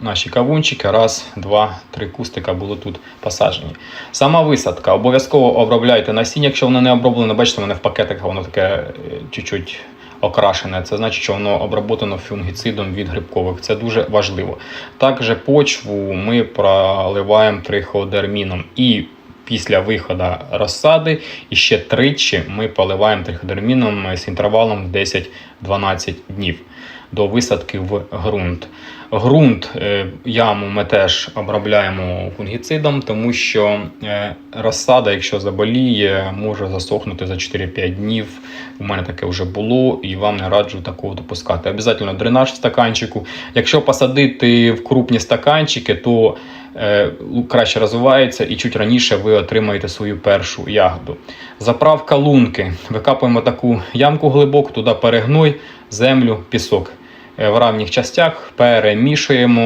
Наші кавунчики, раз, два, три кустика були тут посаджені. Сама висадка. Обов'язково обробляйте насіння, якщо воно не оброблене. Бачите, воно в пакетах воно таке е, чуть-чуть окрашене. Це значить, що воно обработано фунгіцидом від грибкових. Це дуже важливо. Також почву ми проливаємо триходерміном. І після виходу розсади і ще тричі ми поливаємо триходерміном з інтервалом 10-12 днів до висадки в ґрунт. Ґрунт, е, яму ми теж обробляємо фунгіцидом, тому що е, розсада, якщо заболіє, може засохнути за 4-5 днів. У мене таке вже було, і вам не раджу такого допускати. Обязательно дренаж в стаканчику. Якщо посадити в крупні стаканчики, то краще розвивається і чуть раніше ви отримаєте свою першу ягоду. Заправка лунки. Викапуємо таку ямку глибоку, туди перегной, землю, пісок. Е, В равних частях перемішуємо